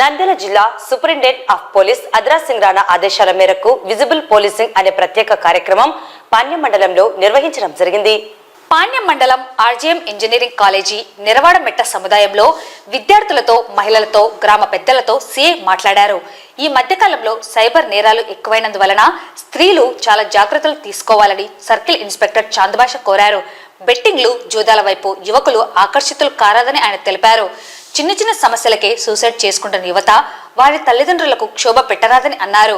నంద్యాల జిల్లా superintendent of police అద్రా సింగ్ రాణా ఆదేశాల మేరకు విజిబుల్ పోలీసింగ్ అనే ప్రత్యేక కార్యక్రమం పాణ్యం మండలంలో నిర్వహించడం జరిగింది. పాణ్యం మండలం ఆర్జీఎం ఇంజనీరింగ్ కాలేజీ నిరవాడమెట్ట సముదాయంలో విద్యార్థులతో మహిళలతో గ్రామ పెద్దలతో సీఏ మాట్లాడారు. ఈ మధ్యకాలంలో సైబర్ నేరాలు ఎక్కువైనందువలన స్త్రీలు చాలా జాగ్రత్తలు తీసుకోవాలని సర్కిల్ ఇన్స్పెక్టర్ చాందభాష కోరారు. బెట్టింగ్లు జూదాల వైపు యువకులు ఆకర్షితులు కారాదని ఆయన తెలిపారు. చిన్న చిన్న సమస్యలకే సూసైడ్ చేసుకుంటున్న యువత వారి తల్లిదండ్రులకు క్షోభ పెట్టరాదని అన్నారు.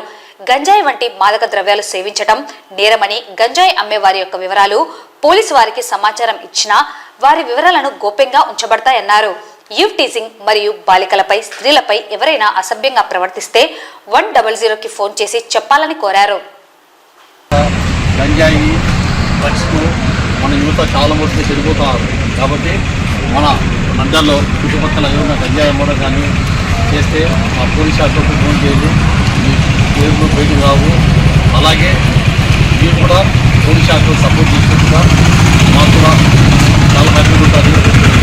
గంజాయి వంటి మాదక ద్రవ్యాలు సేవించటం నేరమని గంజాయి అమ్మే వారి యొక్క వివరాలు పోలీసు వారికి సమాచారం ఇచ్చినా వారి వివరాలను గోప్యంగా ఉంచబడతాయన్నారు. యూవ్ టీజింగ్ మరియు బాలికలపై స్త్రీలపై ఎవరైనా అసభ్యంగా ప్రవర్తిస్తే వన్ డబల్ జీరోకి ఫోన్ చేసి చెప్పాలని కోరారు. గంజాయి మన యువత చాలా మటుకు చెడిపోతున్నారు కాబట్టి మన నంద్యాలలో చుట్టుపక్కల ఏమైనా గంజాయి అమ్మడం కానీ చేస్తే ఆ పోలీస్ శాఖకు ఫోన్ చేయండి. మీ పేర్లు బయట రావు. అలాగే మీరు కూడా పోలీస్ శాఖకు సపోర్ట్ చేసినట్టుగా మాకు కూడా చాలా హ్యాపీ ఉంటుంది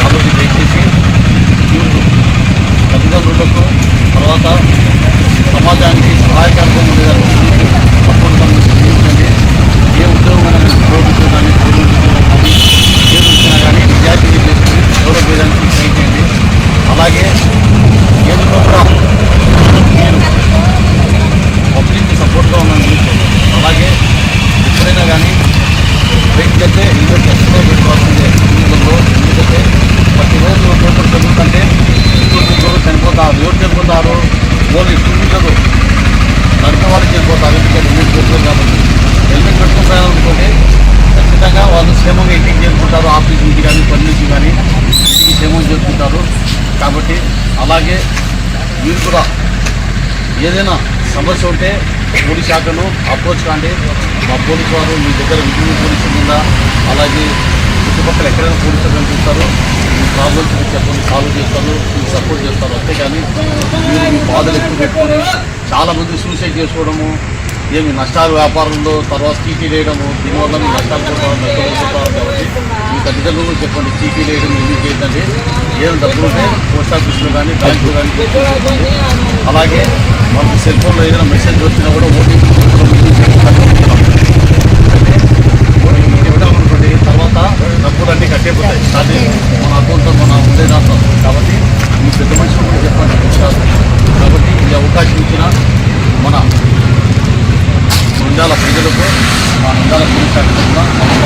కాబట్టి దయచేసి మీరు తల్లిదండ్రులకు తర్వాత సమాజానికి పబ్లిక్ సపోర్ట్గా ఉన్నాను అలాగే ఎప్పుడైనా కానీ బయటికి వెళ్తే ఇంట్లో టెస్ట్లో పెట్టుకోవాల్సిందే. జీవితంలో ఎందుకంటే ప్రతిరోజు ఒక్కొక్కరు చదువుతుంటే ఇంట్లో ముగ్గురు చనిపోతారు ఎవరు చనిపోతారు వాళ్ళు చూపించదు నడిపే వాళ్ళు చనిపోతారు ఎందుకంటే హెల్మెట్ పెట్టుకోరు కాబట్టి. హెల్మెట్ పెట్టుకుంటారనుకోండి ఖచ్చితంగా వాళ్ళు క్షేమంగా ఇంటికి చేరుకుంటారు ఆఫీస్ నుంచి కానీ పని నుంచి కానీ ఇంటికి క్షేమం చేరుకుంటారు. కాబట్టి అలాగే మీరు కూడా ఏదైనా సమస్య ఉంటే పోలీస్ శాఖను అప్రోచ్ కాండి. మా పోలీసు వారు మీ దగ్గర విభిన్న పోలీసు ఉందా అలాగే చుట్టుపక్కల ఎక్కడైనా పోలీసులు కనిపిస్తారు మీ ప్రాబ్లమ్స్ చెప్పండి సాల్వ్ చేస్తారు మీకు సపోర్ట్ చేస్తారు. అంతేగాని మీరు మీ బాధలు ఎక్కువ పెట్టుకొని చాలామంది సూసైడ్ చేసుకోవడము ఏమి నష్టాలు వ్యాపారంలో తర్వాత టీటీ వేయడము దీనివల్ల మీ నష్టాలు పోతారు నష్టపోతారు కాబట్టి మీ చెప్పండి చీటీ వేయడం ఎందుకు ఏంటంటే ఏదైనా డబ్బులు ఉంటే పోస్ట్ ఆఫీస్లో కానీ బ్యాంకులో కానీ అలాగే మనకు సెల్ ఫోన్లో ఏదైనా మెసేజ్ వచ్చినా కూడా ఓటీపీ అంటే ఓటీపీ ఇవ్వడం అనుకోండి తర్వాత డబ్బులు అన్నీ కట్టేపోతాయి అది మన అకౌంట్లో మన ఉండే దాంట్లో. కాబట్టి మీ పెద్ద మనుషులు కూడా చెప్పండి విషయాలు కాబట్టి ఈ అవకాశం ఇచ్చిన మన నంద్యాల ప్రజలకు మా నంద్యాల పోలీస్ శాఖ